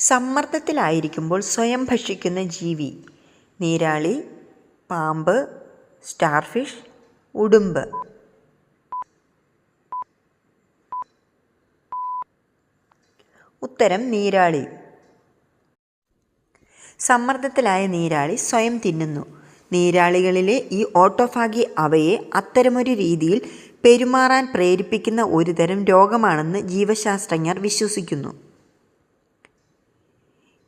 സമ്മർദ്ദത്തിലായിരിക്കുമ്പോൾ സ്വയം ഭക്ഷിക്കുന്ന ജീവി നീരാളി പാമ്പ് സ്റ്റാർഫിഷ് ഉടുമ്പ്. ഉത്തരം നീരാളി. സമ്മർദ്ദത്തിലായ നീരാളി സ്വയം തിന്നുന്നു. നീരാളികളിലെ ഈ ഓട്ടോഫാഗി അവയെ അത്തരമൊരു രീതിയിൽ പെരുമാറാൻ പ്രേരിപ്പിക്കുന്ന ഒരുതരം രോഗമാണെന്ന് ജീവശാസ്ത്രജ്ഞർ വിശ്വസിക്കുന്നു.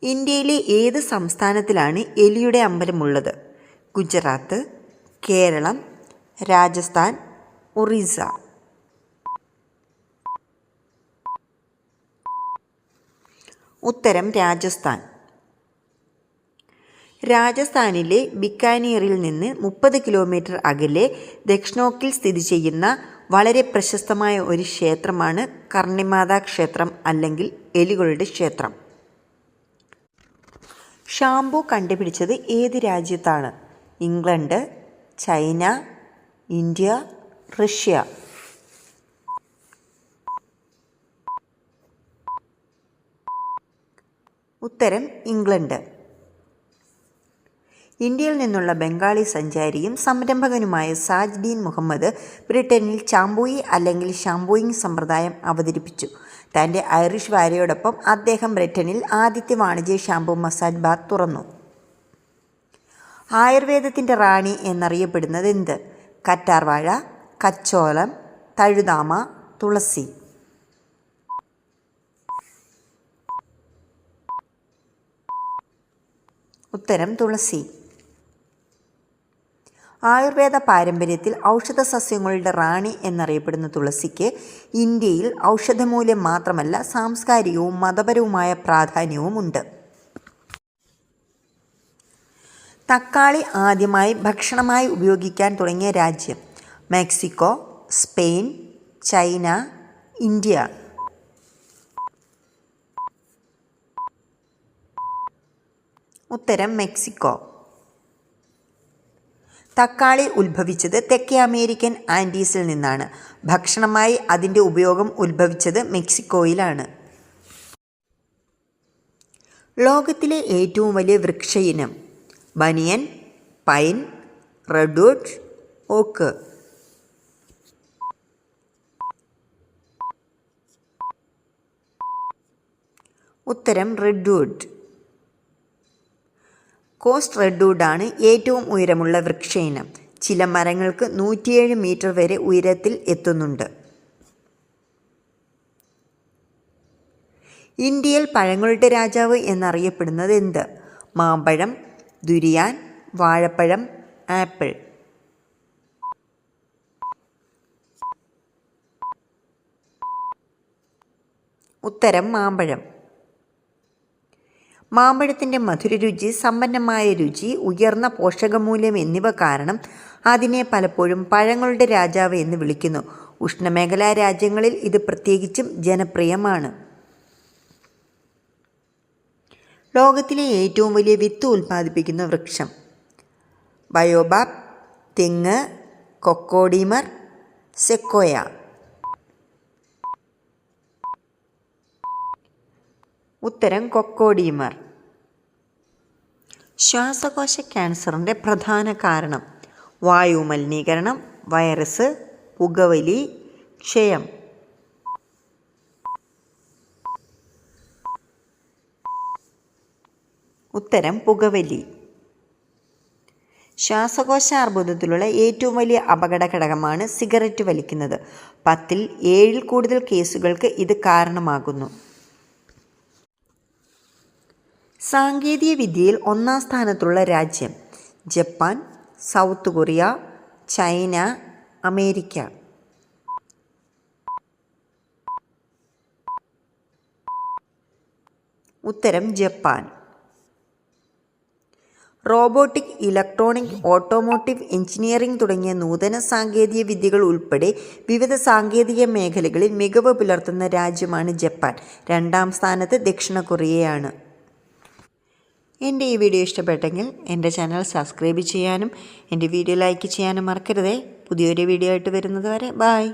ഇന്ത്യയിലെ ഏത് സംസ്ഥാനത്തിലാണ് എലിയുടെ അമ്പലമുള്ളത്? ഗുജറാത്ത് കേരളം രാജസ്ഥാൻ ഒറീസ. ഉത്തരം രാജസ്ഥാൻ. രാജസ്ഥാനിലെ ബിക്കാനീറിൽ നിന്ന് മുപ്പത് കിലോമീറ്റർ അകലെ ദക്ഷിണോക്കിൽ സ്ഥിതി ചെയ്യുന്ന വളരെ പ്രശസ്തമായ ഒരു ക്ഷേത്രമാണ് കർണിമാതാ ക്ഷേത്രം അല്ലെങ്കിൽ എലികളുടെ ക്ഷേത്രം. ഷാംപൂ കണ്ടുപിടിച്ചത് ഏത് രാജ്യത്താണ്? England China India Russia. ഉത്തരം ഇംഗ്ലണ്ട്. ഇന്ത്യയിൽ നിന്നുള്ള ബംഗാളി സഞ്ചാരിയും സംരംഭകനുമായ സാജ്ദീൻ മുഹമ്മദ് ബ്രിട്ടനിൽ ചാമ്പൂയി അല്ലെങ്കിൽ ഷാംപൂയിങ് സമ്പ്രദായം അവതരിപ്പിച്ചു. തന്റെ ഐറിഷ് ഭാര്യയോടൊപ്പം അദ്ദേഹം ബ്രിട്ടനിൽ ആദ്യത്തെ വാണിജ്യ ഷാംപൂ മസാജ് ബാത്ത് തുറന്നു. ആയുർവേദത്തിന്റെ റാണി എന്നറിയപ്പെടുന്നത് എന്ത്? കറ്റാർവാഴ കച്ചോലം തഴുതാമ തുളസി. ഉത്തരം തുളസി. ആയുർവേദ പാരമ്പര്യത്തിൽ ഔഷധ സസ്യങ്ങളുടെ റാണി എന്നറിയപ്പെടുന്ന തുളസിക്ക് ഇന്ത്യയിൽ ഔഷധമൂല്യം മാത്രമല്ല സാംസ്കാരികവും മതപരവുമായ പ്രാധാന്യവുമുണ്ട് തക്കാളി ആദ്യമായി ഭക്ഷണമായി ഉപയോഗിക്കാൻ തുടങ്ങിയ രാജ്യം മെക്സിക്കോ സ്പെയിൻ ചൈന ഇന്ത്യ. ഉത്തരം മെക്സിക്കോ. തക്കാളി ഉത്ഭവിച്ചത് തെക്കേ അമേരിക്കൻ ആൻഡീസിൽ നിന്നാണ്. ഭക്ഷണമായി അതിന്റെ ഉപയോഗം ഉത്ഭവിച്ചത് മെക്സിക്കോയിലാണ്. ലോകത്തിലെ ഏറ്റവും വലിയ വൃക്ഷ ഇനം ബനിയൻ പൈൻ റെഡ്വുഡ് ഓക്ക്. ഉത്തരം റെഡ്വുഡ്. കോസ്റ്റ് റെഡ്വുഡാണ് ഏറ്റവും ഉയരമുള്ള വൃക്ഷ ഇനം ചില മരങ്ങൾക്ക് നൂറ്റിയേഴ് മീറ്റർ വരെ ഉയരത്തിൽ എത്തുന്നുണ്ട്. ഇന്ത്യയിൽ പഴങ്ങളുടെ രാജാവ് എന്നറിയപ്പെടുന്നത് എന്ത്? മാമ്പഴം ദുരിയാൻ വാഴപ്പഴം ആപ്പിൾ. ഉത്തരം മാമ്പഴം. മാമ്പഴത്തിന്റെ മധുരരുചി സമ്പന്നമായ രുചി ഉയർന്ന പോഷകമൂല്യം എന്നിവ കാരണം അതിനെ പലപ്പോഴും പഴങ്ങളുടെ രാജാവ് എന്ന് വിളിക്കുന്നു. ഉഷ്ണമേഖലാ രാജ്യങ്ങളിൽ ഇത് പ്രത്യേകിച്ചും ജനപ്രിയമാണ്. ലോകത്തിലെ ഏറ്റവും വലിയ വിത്ത് ഉൽപ്പാദിപ്പിക്കുന്ന വൃക്ഷം. ബയോബാബ് തെങ്ങ് കൊക്കോഡീമർ സെക്കോയ. ഉത്തരം കൊക്കോഡീമർ. ശ്വാസകോശ ക്യാൻസറിന്റെ പ്രധാന കാരണം. വായു മലിനീകരണം വൈറസ് പുകവലി ക്ഷയം. ഉത്തരം പുകവലി. ശ്വാസകോശ അർബുദത്തിലുള്ള ഏറ്റവും വലിയ അപകട ഘടകമാണ് സിഗരറ്റ് വലിക്കുന്നത്. പത്തിൽ ഏഴിൽ കൂടുതൽ കേസുകൾക്ക് ഇത് കാരണമാകുന്നു. സാങ്കേതിക വിദ്യയിൽ ഒന്നാം സ്ഥാനത്തുള്ള രാജ്യം Japan South Korea China America. ഉത്തരം Japan. Robotic electronic automotive engineering തുടങ്ങിയ നൂതന സാങ്കേതിക വിദ്യകൾ ഉൾപ്പെടെ വിവിധ സാങ്കേതിക മേഖലകളിൽ മികവ് പുലർത്തുന്ന രാജ്യമാണ് ജപ്പാൻ. രണ്ടാം സ്ഥാനത്ത് ദക്ഷിണ കൊറിയയാണ്. എന്റെ ഈ വീഡിയോ ഇഷ്ടപ്പെട്ടെങ്കിൽ എന്റെ ചാനൽ സബ്സ്ക്രൈബ് ചെയ്യാനും എന്റെ വീഡിയോ ലൈക്ക് ചെയ്യാനും മറക്കരുതേ. പുതിയൊരു വീഡിയോ ആയിട്ട് വരുന്നത് വരെ ബായ്